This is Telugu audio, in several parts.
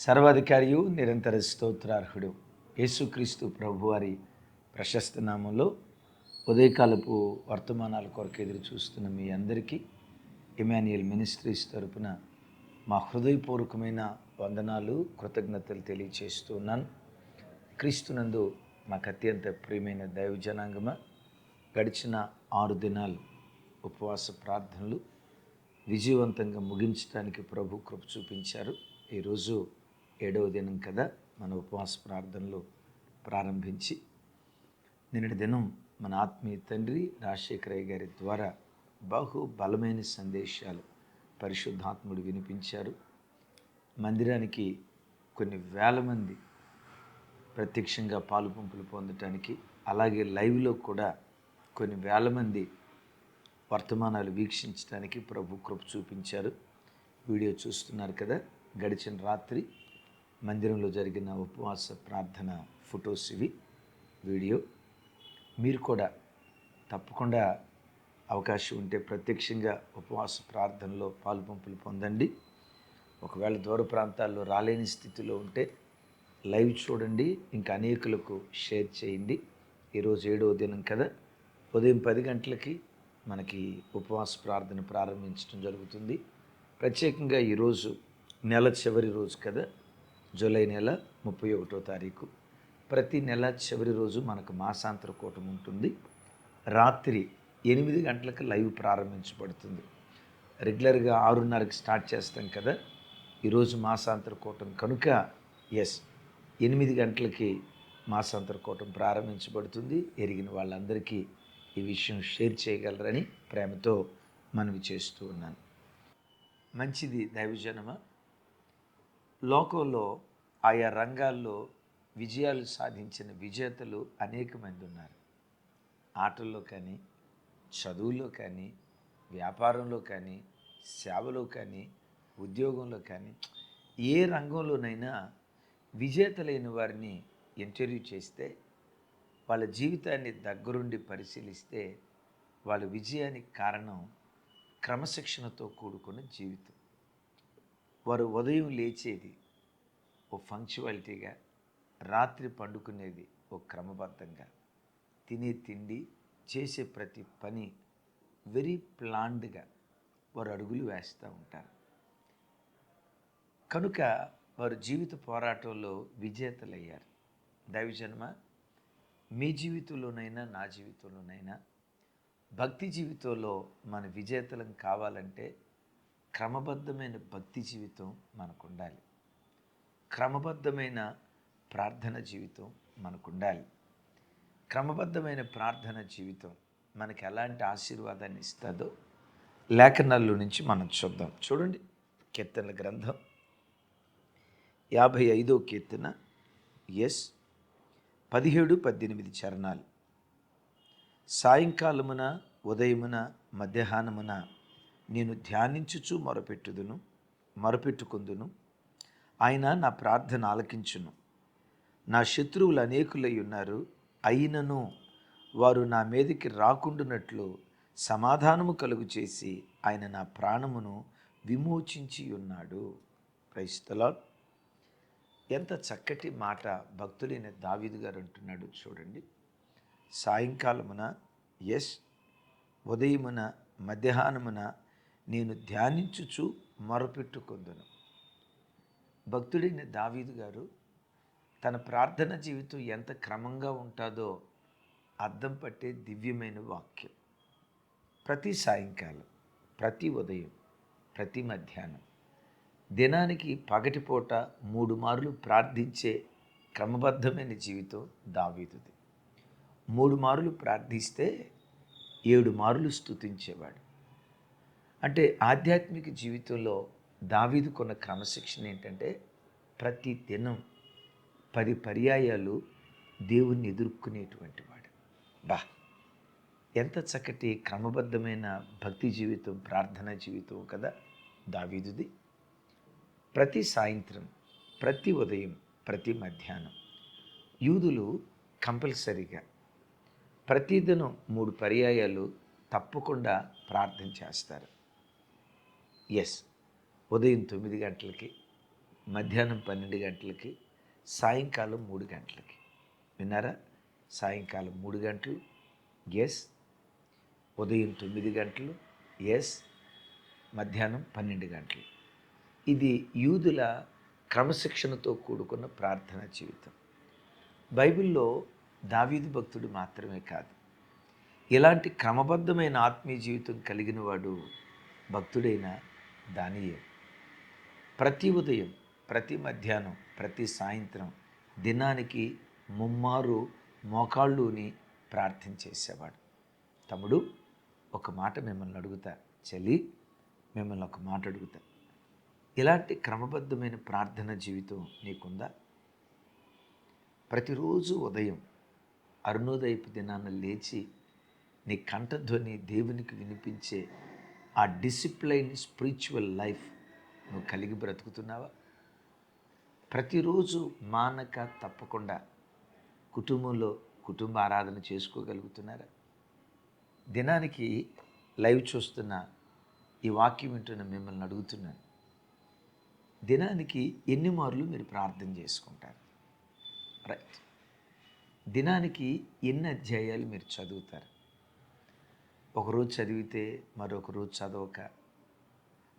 సర్వాధికారియు నిరంతర స్తోత్రార్హుడు. యేసుక్రీస్తు ప్రభువారి ప్రశస్త నామంలో ఉదయకాలపు వర్తమానాల కొరకు ఎదురు చూస్తున్న మీ అందరికీ ఇమాన్యుయల్ మినిస్ట్రీస్ తరపున మా హృదయపూర్వకమైన వందనాలు కృతజ్ఞతలు తెలియచేస్తూ ఉన్నాను. క్రీస్తునందు మాకు అత్యంత ప్రియమైన దైవ జనాంగమ గడిచిన ఆరు దినాలు ఉపవాస ప్రార్థనలు విజయవంతంగా ముగించడానికి ప్రభు కృప చూపించారు. ఈరోజు ఏడవ దినం కదా మన ఉపవాస ప్రార్థనలు ప్రారంభించి నిన్నటి దినం మన ఆత్మీయ తండ్రి రాజశేఖరయ్య గారి ద్వారా బహు బలమైన సందేశాలు పరిశుద్ధాత్ముడు వినిపించారు. మందిరానికి కొన్ని వేల మంది ప్రత్యక్షంగా పాలు పంపులు పొందటానికి అలాగే లైవ్లో కూడా కొన్ని వేల మంది వర్తమానాలు వీక్షించడానికి ప్రభు కృప చూపించారు. వీడియో చూస్తున్నారు కదా గడిచిన రాత్రి మందిరంలో జరిగిన ఉపవాస ప్రార్థన ఫొటోస్ ఇవి వీడియో. మీరు కూడా తప్పకుండా అవకాశం ఉంటే ప్రత్యక్షంగా ఉపవాస ప్రార్థనలో పాలుపంపులు పొందండి. ఒకవేళ దూర ప్రాంతాల్లో రాలేని స్థితిలో ఉంటే లైవ్ చూడండి ఇంకా అనేకులకు షేర్ చేయండి. ఈరోజు ఏడవ దినం కదా. ఉదయం పది గంటలకి మనకి ఉపవాస ప్రార్థన ప్రారంభించడం జరుగుతుంది. ప్రత్యేకంగా ఈరోజు నెల చివరి రోజు కదా. జూలై నెల ముప్పై ఒకటో తారీఖు. ప్రతి నెల చివరి రోజు మనకు మాసాంతర కూటం ఉంటుంది. రాత్రి ఎనిమిది గంటలకు లైవ్ ప్రారంభించబడుతుంది. రెగ్యులర్గా ఆరున్నరకి స్టార్ట్ చేస్తాం కదా. ఈరోజు మాసాంతర కూటం కనుక ఎస్ ఎనిమిది గంటలకి మాసాంతర కూటం ప్రారంభించబడుతుంది. ఎరిగిన వాళ్ళందరికీ ఈ విషయం షేర్ చేయగలరని ప్రేమతో మనవి చేస్తూ ఉన్నాను. మంచిది దైవజనమ? లోకంలో ఆయా రంగాల్లో విజయాలు సాధించిన విజేతలు అనేక మంది ఉన్నారు. ఆటల్లో కానీ చదువులో కానీ వ్యాపారంలో కానీ సేవలో కానీ ఉద్యోగంలో కానీ ఏ రంగంలోనైనా విజేతలైన వారిని ఇంటర్వ్యూ చేస్తే వాళ్ళ జీవితాన్ని దగ్గరుండి పరిశీలిస్తే వాళ్ళ విజయానికి కారణం క్రమశిక్షణతో కూడుకున్న జీవితం. వారు ఉదయం లేచేది ఓ ఫంక్చువాలిటీగా రాత్రి పండుకునేది ఓ క్రమబద్ధంగా. తినే తిండి చేసే ప్రతి పని వెరీ ప్లాన్డ్గా వారు అడుగులు వేస్తూ ఉంటారు. కనుక వారు జీవిత పోరాటంలో విజేతలయ్యారు. దైవజన్మ మీ జీవితంలోనైనా నా జీవితంలోనైనా భక్తి జీవితంలో మన విజేతలం కావాలంటే క్రమబద్ధమైన భక్తి జీవితం మనకు ఉండాలి క్రమబద్ధమైన ప్రార్థన జీవితం మనకు ఉండాలి క్రమబద్ధమైన ప్రార్థన జీవితం మనకి ఎలాంటి ఆశీర్వాదాన్ని ఇస్తుందో లేఖనాల్లో నుంచి మనం చూద్దాం. చూడండి కీర్తనల గ్రంథం యాభై ఐదో కీర్తన ఎస్ పదిహేడు పద్దెనిమిది చరణాలు. సాయంకాలమున ఉదయమున మధ్యాహ్నమున నేను ధ్యానించుచు మొరపెట్టుదును మొరపెట్టుకుందును ఆయన నా ప్రార్థన ఆలకించును. నా శత్రువులు అనేకులై ఉన్నారు. అయినను వారు నా మీదకి రాకుండునట్లు సమాధానము కలుగు చేసి ఆయన నా ప్రాణమును విమోచించి ఉన్నాడు. క్రైస్తలా ఎంత చక్కటి మాట భక్తులైన దావీదు గారు అంటున్నాడు చూడండి. సాయంకాలమున ఎస్ ఉదయమున మధ్యాహ్నమున నేను ధ్యానించుచు మొరపెట్టుకుందును. భక్తుడైన దావీదు గారు తన ప్రార్థన జీవితం ఎంత క్రమంగా ఉంటుందో అర్థం పట్టే దివ్యమైన వాక్యం. ప్రతి సాయంకాలం ప్రతి ఉదయం ప్రతి మధ్యాహ్నం దినానికి పగటిపూట మూడు మార్లు ప్రార్థించే క్రమబద్ధమైన జీవితం దావీదుది. మూడు మార్లు ప్రార్థిస్తే ఏడు మార్లు స్తుతించేవాడు. అంటే ఆధ్యాత్మిక జీవితంలో దావీదుకున్న క్రమశిక్షణ ఏంటంటే ప్రతి దినం పది పర్యాయాలు దేవుణ్ణి ఎదుర్కొనేటువంటి వాడు. బా! ఎంత చక్కటి క్రమబద్ధమైన భక్తి జీవితం ప్రార్థనా జీవితం కదా దావీదుది. ప్రతి సాయంత్రం ప్రతి ఉదయం ప్రతి మధ్యాహ్నం యూదులు కంపల్సరీగా ప్రతిదినం మూడు పర్యాయాలు తప్పకుండా ప్రార్థన చేస్తారు. ఎస్ ఉదయం తొమ్మిది గంటలకి మధ్యాహ్నం పన్నెండు గంటలకి సాయంకాలం మూడు గంటలకి. విన్నారా? సాయంకాలం మూడు గంటలు ఎస్ ఉదయం తొమ్మిది గంటలు ఎస్ మధ్యాహ్నం పన్నెండు గంటలు. ఇది యూదుల క్రమశిక్షణతో కూడుకున్న ప్రార్థనా జీవితం. బైబిల్లో దావీదు భక్తుడు మాత్రమే కాదు. ఇలాంటి క్రమబద్ధమైన ఆత్మీయ జీవితం కలిగిన వాడు భక్తుడైన దానియే ప్రతి ఉదయం ప్రతి మధ్యాహ్నం ప్రతి సాయంత్రం దినానికి ముమ్మారు మోకాళ్ళుని ప్రార్థన చేసేవాడు. తమ్ముడు ఒక మాట మిమ్మల్ని అడుగుతా చెల్లి మిమ్మల్ని ఒక మాట అడుగుతా. ఇలాంటి క్రమబద్ధమైన ప్రార్థన జీవితం నీకుందా? ప్రతిరోజు ఉదయం అరుణోదయపు దినాన లేచి నీ కంఠధ్వని దేవునికి వినిపించే ఆ డిసిప్లైన్ స్పిరిచువల్ లైఫ్ నువ్వు కలిగి బ్రతుకుతున్నావా? ప్రతిరోజు మానక తప్పకుండా కుటుంబంలో కుటుంబ ఆరాధన చేసుకోగలుగుతున్నారా? దినానికి లైవ్ చూస్తున్న ఈ వాక్యం వింటున్న మిమ్మల్ని అడుగుతున్నాను. దినానికి ఎన్ని మార్లు మీరు ప్రార్థన చేసుకుంటారు? రైట్ దినానికి ఎన్ని అధ్యాయాలు మీరు చదువుతారు? ఒకరోజు చదివితే మరొక రోజు చదవక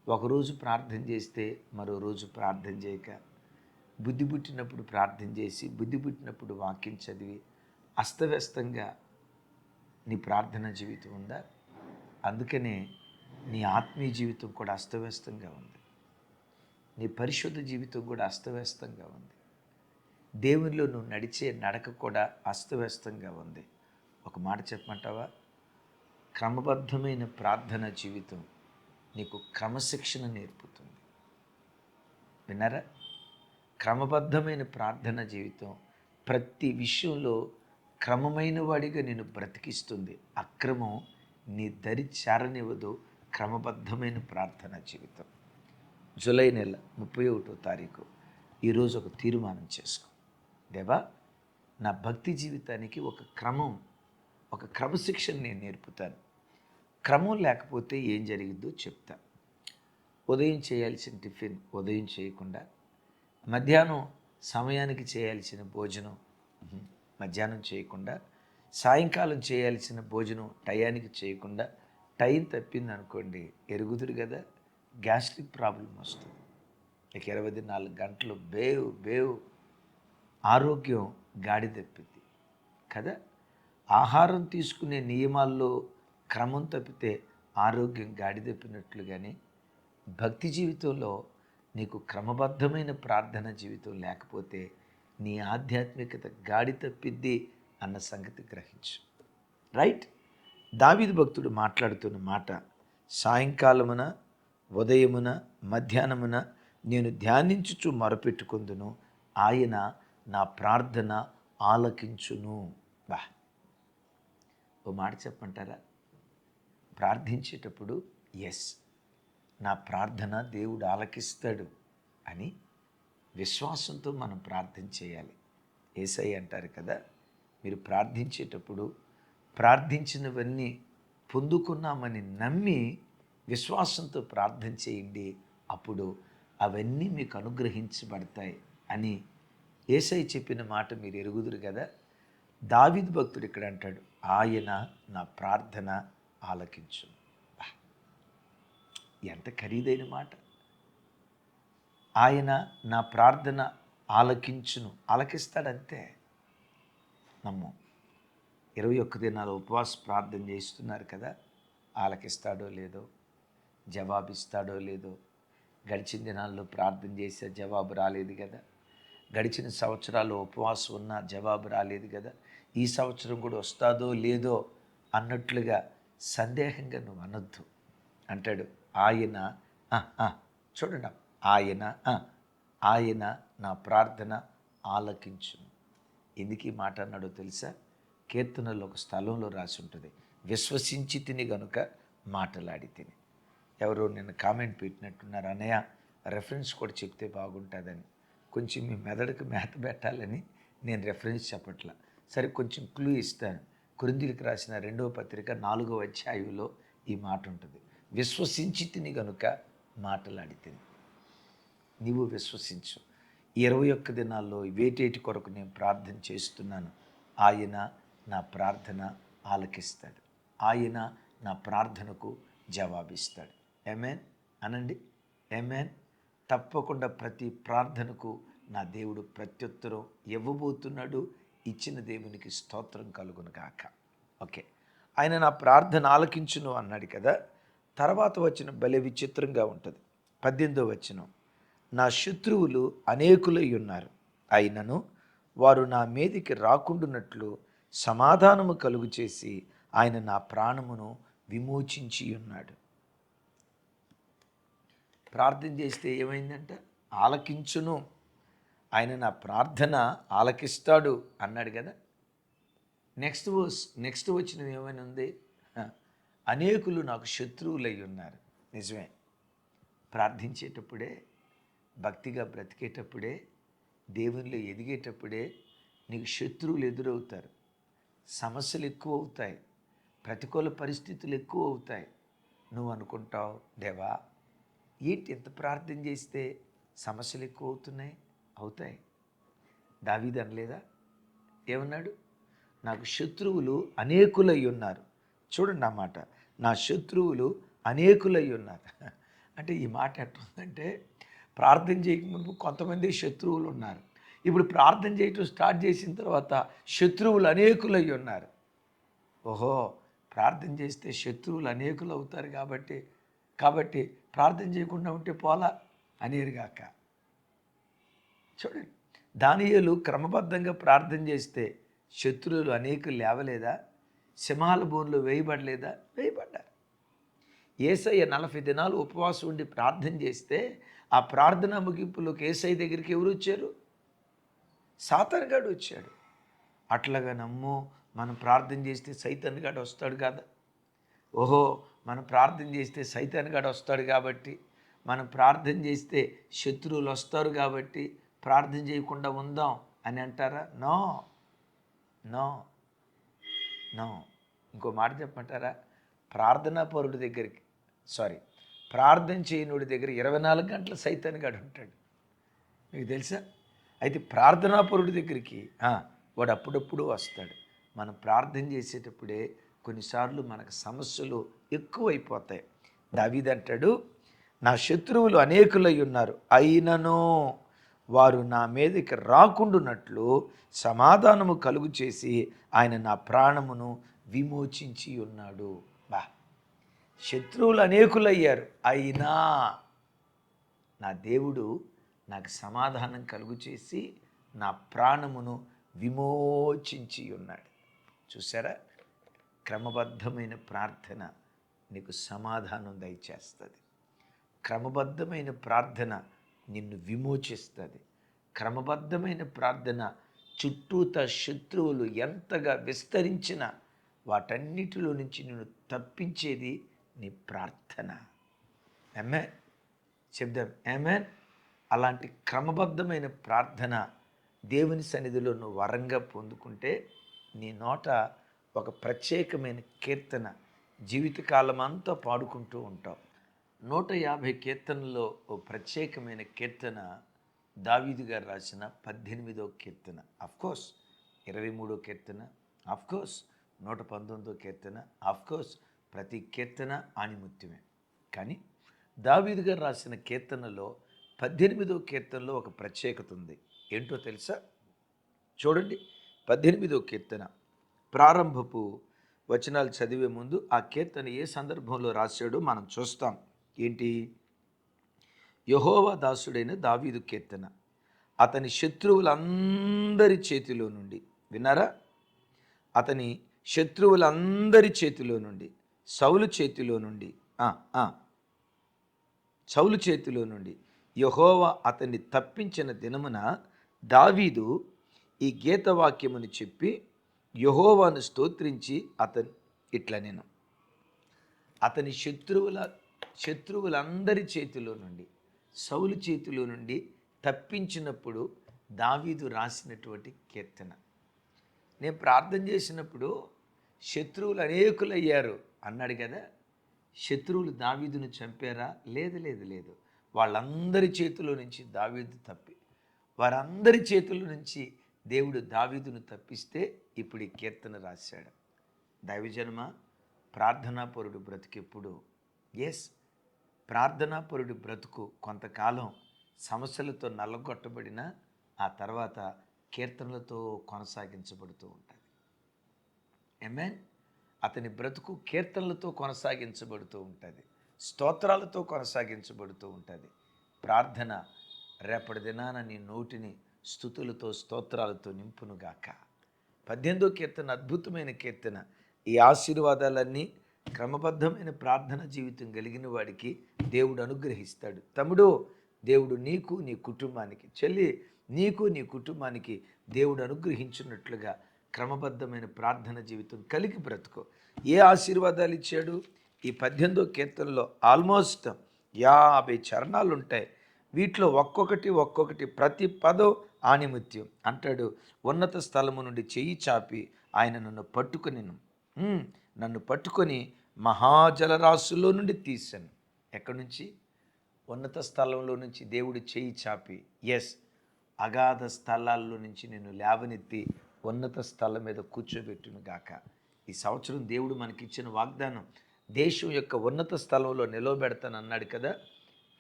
ఒకరోజు ప్రార్థన చేస్తే మరో రోజు ప్రార్థన చేయక. బుద్ధి పుట్టినప్పుడు ప్రార్థన చేసి బుద్ధి పుట్టినప్పుడు వాక్యం చదివి అస్తవ్యస్తంగా నీ ప్రార్థన జీవితం ఉందా? అందుకనే నీ ఆత్మీయ జీవితం కూడా అస్తవ్యస్తంగా ఉంది. నీ పరిశుద్ధ జీవితం కూడా అస్తవ్యస్తంగా ఉంది. దేవునిలో నువ్వు నడిచే నడక కూడా అస్తవ్యస్తంగా ఉంది. ఒక మాట చెప్పమంటావా? క్రమబద్ధమైన ప్రార్థన జీవితం నీకు క్రమశిక్షణ నేర్పుతుంది. విన్నారా? క్రమబద్ధమైన ప్రార్థన జీవితం ప్రతి విషయంలో క్రమమైన వాడిగా నేను బ్రతికిస్తుంది. అక్రమం నీ దరి చేరనివ్వదు. క్రమబద్ధమైన ప్రార్థన జీవితం. జూలై నెల ముప్పై ఒకటో తారీఖు ఈరోజు ఒక తీర్మానం చేసుకో. దేవా నా భక్తి జీవితానికి ఒక క్రమం ఒక క్రమశిక్షణ నేను నేర్పుతాను. క్రమం లేకపోతే ఏం జరిగిద్దో చెప్తా. ఉదయం చేయాల్సిన టిఫిన్ ఉదయం చేయకుండా మధ్యాహ్నం సమయానికి చేయాల్సిన భోజనం మధ్యాహ్నం చేయకుండా సాయంకాలం చేయాల్సిన భోజనం టయానికి చేయకుండా టైం తప్పింది అనుకోండి ఎరుగుదురు కదా గ్యాస్ట్రిక్ ప్రాబ్లం వస్తుంది. ఇక ఇరవై నాలుగు గంటలు బేవ్ బేవ్ ఆరోగ్యం గాడి తప్పింది కదా. ఆహారం తీసుకునే నియమాల్లో క్రమం తప్పితే ఆరోగ్యం గాడి తప్పినట్లుగానే భక్తి జీవితంలో నీకు క్రమబద్ధమైన ప్రార్థన జీవితం లేకపోతే నీ ఆధ్యాత్మికత గాడి తప్పిద్ది అన్న సంగతి గ్రహించు. రైట్ దావీదు భక్తుడు మాట్లాడుతున్న మాట సాయంకాలమున ఉదయమున మధ్యాహ్నమున నేను ధ్యానించుచు మొరపెట్టుకుందును ఆయన నా ప్రార్థన ఆలకించును. బా. ఓ మాట చెప్పంటారా ప్రార్థించేటప్పుడు ఎస్ నా ప్రార్థన దేవుడు ఆలకిస్తాడు అని విశ్వాసంతో మనం ప్రార్థన చేయాలి. ఏసై అంటారు కదా మీరు ప్రార్థించేటప్పుడు ప్రార్థించినవన్నీ పొందుకున్నామని నమ్మి విశ్వాసంతో ప్రార్థన చేయండి అప్పుడు అవన్నీ మీకు అనుగ్రహించబడతాయి అని ఏసై చెప్పిన మాట మీరు ఎరుగుదురు కదా. దావిద్ భక్తుడు ఇక్కడ అంటాడు ఆయన నా ప్రార్థన ఆలకించు. ఎంత ఖరీదైన మాట. ఆయన నా ప్రార్థన ఆలకించును. ఆలకిస్తాడంతే. నమ్ము. ఇరవై ఒక్క దినాలు ఉపవాస ప్రార్థన చేస్తున్నారు కదా. ఆలకిస్తాడో లేదో జవాబిస్తాడో లేదో గడిచిన దినాల్లో ప్రార్థన చేసే జవాబు రాలేదు కదా. గడిచిన సంవత్సరాలు ఉపవాసం ఉన్న జవాబు రాలేదు కదా. ఈ సంవత్సరం కూడా వస్తాదో లేదో అన్నట్లుగా సందేహంగా నువ్వు అనొద్దు. అంటాడు. ఆయన చూడండి ఆయన ఆయన నా ప్రార్థన ఆలకించును ఎందుకు ఈ మాట అన్నాడో తెలుసా? కీర్తనలో ఒక స్థలంలో రాసి ఉంటుంది. విశ్వసించి తిని గనుక మాటలాడి తిని. ఎవరో నేను కామెంట్ పెట్టినట్టున్నారు. అనయ్య రెఫరెన్స్ కూడా చెప్తే బాగుంటుందని. కొంచెం మీ మెదడుకు మేత పెట్టాలని నేను రెఫరెన్స్ చెప్పట్లా. సరే కొంచెం క్లూ ఇస్తాను. కురిందులకు రాసిన రెండవ పత్రిక నాలుగవ అధ్యాయంలో ఈ మాట ఉంటుంది. విశ్వసించి తిని గనుక మాటలాడి తిని నీవు విశ్వసించు. ఇరవై ఒక్క దినాల్లో వేటేటి కొరకు నేను ప్రార్థన చేస్తున్నాను. ఆయన నా ప్రార్థన ఆలకిస్తాడు. ఆయన నా ప్రార్థనకు జవాబిస్తాడు. ఎమెన్ అనండి. ఎమెన్ తప్పకుండా ప్రతి ప్రార్థనకు నా దేవుడు ప్రత్యుత్తరం ఇవ్వబోతున్నాడు. ఇచ్చిన దేవునికి స్తోత్రం కలుగును గాక ఓకే. ఆయన నా ప్రార్థన ఆలకించును అన్నాడు కదా. తర్వాత వచ్చిన భలే విచిత్రంగా ఉంటుంది. పద్దెనిమిదో వచనం. నా శత్రువులు అనేకులై ఉన్నారు. అయినను వారు నా మీదికి రాకుండునట్లు సమాధానము కలుగు చేసి ఆయన నా ప్రాణమును విమోచించి ఉన్నాడు. ప్రార్థన చేస్తే ఏమైందంట? ఆలకించును. ఆయన నా ప్రార్థన ఆలకిస్తాడు అన్నాడు కదా. నెక్స్ట్ వర్స్ నెక్స్ట్ వచ్చిన ఏమైనా ఉంది? అనేకులు నాకు శత్రువులై ఉన్నారు. నిజమే. ప్రార్థించేటప్పుడే భక్తిగా బ్రతికేటప్పుడే దేవునిలో ఎదిగేటప్పుడే నీకు శత్రువులు ఎదురవుతారు. సమస్యలు ఎక్కువ అవుతాయి. ప్రతికూల పరిస్థితులు ఎక్కువ అవుతాయి. నువ్వు అనుకుంటావు దేవా ఏంటి ఎంత ప్రార్థన చేస్తే సమస్యలు ఎక్కువ అవుతున్నాయి? అవుతాయి. దావీదు అనలేదా? ఏమన్నాడు? నాకు శత్రువులు అనేకులై ఉన్నారు. చూడండి ఆ మాట. నా శత్రువులు అనేకులై ఉన్నారు. అంటే ఈ మాట ఎట్టుందంటే ప్రార్థన చేయకముందు కొంతమంది శత్రువులు ఉన్నారు. ఇప్పుడు ప్రార్థన చేయటం స్టార్ట్ చేసిన తర్వాత శత్రువులు అనేకులై ఉన్నారు. ఓహో ప్రార్థన చేస్తే శత్రువులు అనేకులు అవుతారు కాబట్టి కాబట్టి ప్రార్థన చేయకుండా ఉంటే పోలా? అనేరుగాక. చూడండి. దానియులు క్రమబద్ధంగా ప్రార్థన చేస్తే శత్రువులు అనేకులు లేవలేదా? సింహాల బోన్లు వేయబడలేదా? వేయబడ్డారు. ఏసయ్య నలభై దినాలు ఉపవాసం ఉండి ప్రార్థన చేస్తే ఆ ప్రార్థన ముగింపులోకి ఏసయ్య దగ్గరికి ఎవరు వచ్చారు? సాతన్గాడు వచ్చాడు. అట్లాగా నమ్ము మనం ప్రార్థన చేస్తే సైతన్గాడు వస్తాడు కదా? ఓహో మనం ప్రార్థన చేస్తే సైతన్గాడు వస్తాడు కాబట్టి మనం ప్రార్థన చేస్తే శత్రువులు వస్తారు కాబట్టి ప్రార్థన చేయకుండా ఉందాం అని అంటారా? నో. నో. నో. ఇంకో మాట చెప్పమంటారా? ప్రార్థనా పరుడి దగ్గరికి సారీ ప్రార్థన చేయనుడి దగ్గర ఇరవై నాలుగు గంటల సైతాన్గాడు ఉంటాడు. మీకు తెలుసా? అయితే ప్రార్థనా పౌరుడి దగ్గరికి వాడు అప్పుడప్పుడు వస్తాడు. మనం ప్రార్థన చేసేటప్పుడే కొన్నిసార్లు మనకు సమస్యలు ఎక్కువైపోతాయి. దావీదంటాడు నా శత్రువులు అనేకులై ఉన్నారు. అయినను వారు నా మీదకి రాకుండునట్లు సమాధానము కలుగు చేసి ఆయన నా ప్రాణమును విమోచించి ఉన్నాడు. బా. శత్రువులు అనేకులయ్యారు. అయినా నా దేవుడు నాకు సమాధానం కలుగు చేసి నా ప్రాణమును విమోచించి ఉన్నాడు. చూసారా? క్రమబద్ధమైన ప్రార్థన నీకు సమాధానం దయచేస్తుంది. క్రమబద్ధమైన ప్రార్థన నిన్ను విమోచిస్తుంది. క్రమబద్ధమైన ప్రార్థన చుట్టూత శత్రువులు ఎంతగా విస్తరించిన వాటన్నిటిలో నుంచి నిన్ను తప్పించేది నీ ప్రార్థన. ఎమ్మె చెప్దాం. ఏమెన్ అలాంటి క్రమబద్ధమైన ప్రార్థన దేవుని సన్నిధిలో నువ్వు వరంగా పొందుకుంటే నీ నోట ఒక ప్రత్యేకమైన కీర్తన జీవితకాలం అంతా పాడుకుంటూ ఉంటావు. నూట యాభై కీర్తనలో ఓ ప్రత్యేకమైన కీర్తన దావీదు గారు రాసిన పద్దెనిమిదో కీర్తన. కోర్స్ ఇరవై మూడో కీర్తన. కోర్స్ నూట పంతొమ్మిదో కీర్తన. కోర్స్ ప్రతి కీర్తన ఆణిముత్యమే. కానీ దావీదు గారు రాసిన కీర్తనలో పద్దెనిమిదో కీర్తనలో ఒక ప్రత్యేకత ఉంది. ఏంటో తెలుసా? చూడండి. పద్దెనిమిదో కీర్తన. ప్రారంభపు వచనాలు చదివే ముందు ఆ కీర్తన ఏ సందర్భంలో రాశాడో మనం చూస్తాం. ఏంటి? యహోవా దాసుడైన దావీదు కీర్తన. అతని శత్రువులందరి చేతిలో నుండి. విన్నారా? అతని శత్రువులందరి చేతిలో నుండి. సౌలు చేతిలో నుండి. ఆ, సౌలు చేతిలో నుండి. యహోవా అతన్ని తప్పించిన దినమున దావీదు ఈ గీతవాక్యమును చెప్పి యహోవాను స్తోత్రించి అతను ఇట్లా నేను. అతని శత్రువుల శత్రువులందరి చేతిలో నుండి సౌలు చేతిలో నుండి తప్పించినప్పుడు దావీదు రాసినటువంటి కీర్తన. నేను ప్రార్థన చేసినప్పుడు శత్రువులు అనేకులు అయ్యారు అన్నాడు కదా. శత్రువులు దావీదును చంపారా? లేదు లేదు లేదు. వాళ్ళందరి చేతిలో నుంచి దావీదు తప్పి వారందరి చేతుల నుంచి దేవుడు దావీదును తప్పిస్తే ఇప్పుడు ఈ కీర్తన రాశాడు. దైవజన్మ ప్రార్థనాపరుడు బ్రతికెప్పుడు? ఎస్ ప్రార్థనాపరుడి బ్రతుకు కొంతకాలం సమస్యలతో నల్లగొట్టబడిన ఆ తర్వాత కీర్తనలతో కొనసాగించబడుతూ ఉంటుంది. ఎమెన్ అతని బ్రతుకు కీర్తనలతో కొనసాగించబడుతూ ఉంటుంది. స్తోత్రాలతో కొనసాగించబడుతూ ఉంటుంది. ప్రార్థన రేపటి దినాన నీ నోటిని స్థుతులతో స్తోత్రాలతో నింపునుగాక. పద్దెనిమిదో కీర్తన అద్భుతమైన కీర్తన. ఈ ఆశీర్వాదాలన్నీ క్రమబద్ధమైన ప్రార్థన జీవితం కలిగిన వాడికి దేవుడు అనుగ్రహిస్తాడు. తమ్ముడు దేవుడు నీకు నీ కుటుంబానికి చెల్లి నీకు నీ కుటుంబానికి దేవుడు అనుగ్రహించినట్లుగా క్రమబద్ధమైన ప్రార్థన జీవితం కలిగి బ్రతుకో. ఏ ఆశీర్వాదాలు ఇచ్చాడు? ఈ పద్దెనిమిదో కీర్తనలో ఆల్మోస్ట్ యాభై చరణాలు ఉంటాయి వీటిలో ఒక్కొక్కటి ఒక్కొక్కటి ప్రతి పదం ఆణిముత్యం అంటాడు ఉన్నత స్థలము నుండి చెయ్యి చాపి ఆయన నన్ను పట్టుకుని నన్ను పట్టుకొని మహాజలరాశుల్లో నుండి తీశాను. ఎక్కడి నుంచి? ఉన్నత స్థలంలో నుంచి దేవుడు చేయి చాపి. ఎస్ అగాధ స్థలాల్లో నుంచి నేను లేవనెత్తి ఉన్నత స్థలం మీద కూర్చోబెట్టును గాక. ఈ సంవత్సరం దేవుడు మనకిచ్చిన వాగ్దానం దేశం యొక్క ఉన్నత స్థలంలో నిలవబెడతాను అన్నాడు కదా.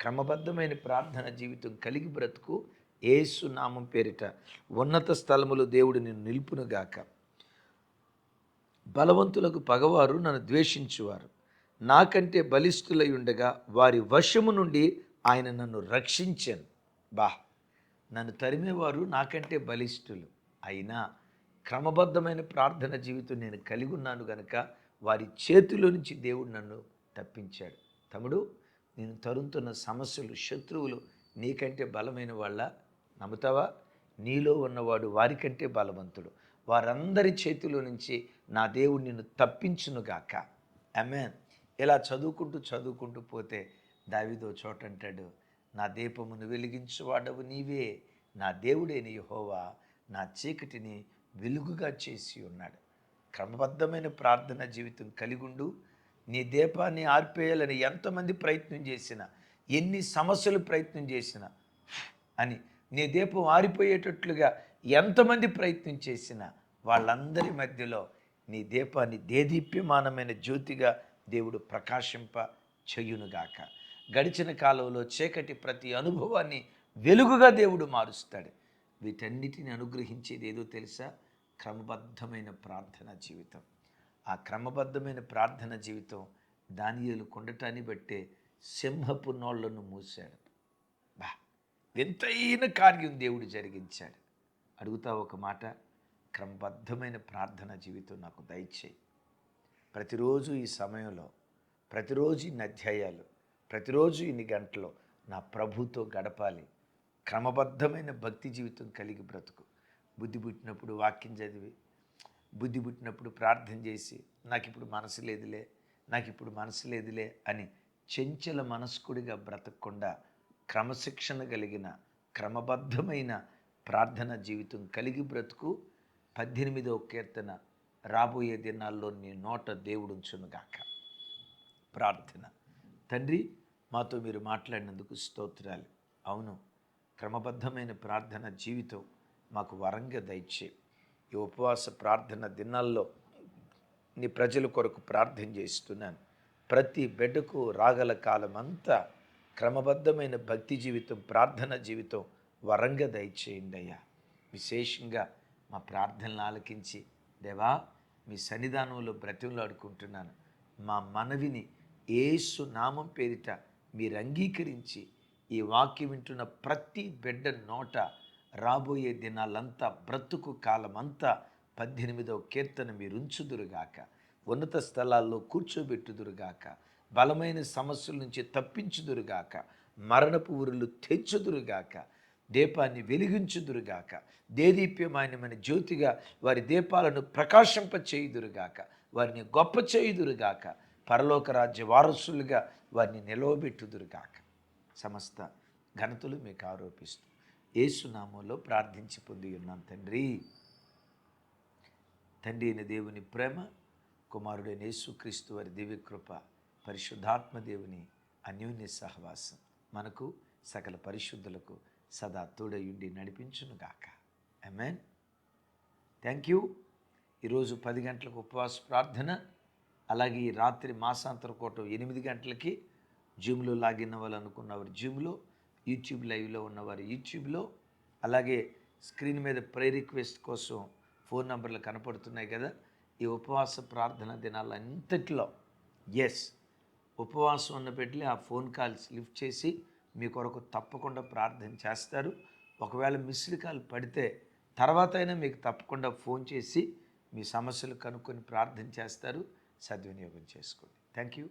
క్రమబద్ధమైన ప్రార్థన జీవితం కలిగి బ్రతుకు ఏసు నామం పేరిట ఉన్నత స్థలములో దేవుడు నిన్ను నిలుపునుగాక బలవంతులకు పగవారు నన్ను ద్వేషించువారు. నాకంటే బలిష్ఠులై ఉండగా వారి వశము నుండి ఆయన నన్ను రక్షించాను. బా నన్ను తరిమేవారు నాకంటే బలిష్ఠులు. అయినా క్రమబద్ధమైన ప్రార్థన జీవితం నేను కలిగి ఉన్నాను గనక వారి చేతిలో నుంచి దేవుడు నన్ను తప్పించాడు. తమ్ముడు నేను తరుముతున్న సమస్యలు శత్రువులు నీకంటే బలమైన వాళ్ళ నమ్ముతావా? నీలో ఉన్నవాడు వారికంటే బలవంతుడు. వారందరి చేతిలో నుంచి నా దేవుడు నిన్ను తప్పించునుగాక అమెన్ ఇలా చదువుకుంటూ చదువుకుంటూ పోతే దావిదో చోటంటాడు నా దీపమును వెలిగించువాడవు నీవే. నా దేవుడే నీ నా చీకటిని వెలుగుగా చేసి ఉన్నాడు. క్రమబద్ధమైన ప్రార్థన జీవితం కలిగుండు. నీ దీపాన్ని ఆర్పేయాలని ఎంతమంది ప్రయత్నం చేసినా ఎన్ని సమస్యలు ప్రయత్నం చేసినా అని నీ దీపం ఆరిపోయేటట్లుగా ఎంతమంది ప్రయత్నం చేసినా వాళ్ళందరి మధ్యలో నీ దీపాన్ని దేదీప్యమానమైన జ్యోతిగా దేవుడు ప్రకాశింప చెయ్యునుగాక గడిచిన కాలంలో చీకటి ప్రతి అనుభవాన్ని వెలుగుగా దేవుడు మారుస్తాడు. వీటన్నిటిని అనుగ్రహించేది ఏదో తెలుసా? క్రమబద్ధమైన ప్రార్థన జీవితం. ఆ క్రమబద్ధమైన ప్రార్థన జీవితం దానియలు కొండటాన్ని బట్టే సింహపు నోళ్ళను మూశాడు. బా! వింతైన కార్యం దేవుడు జరిగించాడు. అడుగుతా ఒక మాట? క్రమబద్ధమైన ప్రార్థన జీవితం నాకు దయచేయి. ప్రతిరోజు ఈ సమయంలో ప్రతిరోజు ఇన్ని అధ్యాయాలు ప్రతిరోజు ఇన్ని గంటలు నా ప్రభుతో గడపాలి. క్రమబద్ధమైన భక్తి జీవితం కలిగి బ్రతుకు. బుద్ధి పుట్టినప్పుడు వాక్యం చదివి బుద్ధి పుట్టినప్పుడు ప్రార్థన చేసి నాకు ఇప్పుడు మనసు లేదులే నాకు ఇప్పుడు మనసు లేదులే అని చెంచల మనస్కుడిగా బ్రతకకుండా క్రమశిక్షణ కలిగిన క్రమబద్ధమైన ప్రార్థన జీవితం కలిగి బ్రతుకు. పద్దెనిమిదవ కీర్తన రాబోయే దినాల్లో నీ నోట దేవుడుంచునుగాక. ప్రార్థన. తండ్రి మాతో మీరు మాట్లాడినందుకు స్తోత్రాలు. అవును క్రమబద్ధమైన ప్రార్థన జీవితం మాకు వరంగా దయచే. ఈ ఉపవాస ప్రార్థన దినాల్లో నీ ప్రజల కొరకు ప్రార్థన చేస్తున్నాను ప్రతి బిడ్డకు రాగల కాలం అంతా క్రమబద్ధమైన భక్తి జీవితం ప్రార్థన జీవితం వరంగా దయచేయండి అయ్యా. విశేషంగా మా ప్రార్థనలు ఆలకించి దేవా మీ సన్నిధానంలో బ్రతిమలాడుకుంటున్నాను మా మనవిని ఏసు నామం పేరిట మీరు అంగీకరించి ఈ వాక్యం వింటున్న ప్రతి బిడ్డ నోట రాబోయే దినాలంతా బ్రతుకు కాలమంతా పద్దెనిమిదవ కీర్తన మీరు ఉంచుదురుగాక. ఉన్నత స్థలాల్లో కూర్చోబెట్టుదురుగాక. బలమైన సమస్యల నుంచి తప్పించుదురుగాక. మరణపు ఊరులు తెచ్చుదురుగాక. దీపాన్ని వెలిగించుదురుగాక. దేదీప్యమాన్యమైన జ్యోతిగా వారి దీపాలను ప్రకాశింప చేయుదురుగాక వారిని గొప్ప చేయుదురుగాక. పరలోక రాజ్య వారసులుగా వారిని నిలవబెట్టుదురుగాక. సమస్త ఘనతలు మీకు ఆరోపిస్తూ ఏసునామంలో ప్రార్థించి పొంది ఉన్నాం తండ్రి. తండ్రి అయిన దేవుని ప్రేమ కుమారుడైన యేసుక్రీస్తు వారి దివ్యకృప పరిశుద్ధాత్మ దేవుని అన్యోన్య సహవాసం మనకు సకల పరిశుద్ధులకు సదా తోడయుండి నడిపించునుగాక అమెన్ థ్యాంక్ యూ ఈరోజు పది గంటలకు ఉపవాస ప్రార్థన అలాగే ఈ రాత్రి మాసాంతర కోట ఎనిమిది గంటలకి జిమ్లో లాగిన్ అవ్వాలనుకున్నవారు జిమ్లో యూట్యూబ్ లైవ్లో ఉన్నవారు యూట్యూబ్లో అలాగే స్క్రీన్ మీద ప్రే రిక్వెస్ట్ కోసం ఫోన్ నంబర్లు కనపడుతున్నాయి కదా ఈ ఉపవాస ప్రార్థన దినాలంతట్లో. ఎస్ ఉపవాసం ఉన్న పెట్టి ఆ ఫోన్ కాల్స్ లిఫ్ట్ చేసి మీ కొరకు తప్పకుండా ప్రార్థన చేస్తారు. ఒకవేళ మిస్డ్ కాల్ పడితే తర్వాత అయినా మీకు తప్పకుండా ఫోన్ చేసి మీ సమస్యలు కనుక్కొని ప్రార్థన చేస్తారు. సద్వినియోగం చేసుకోండి. Thank you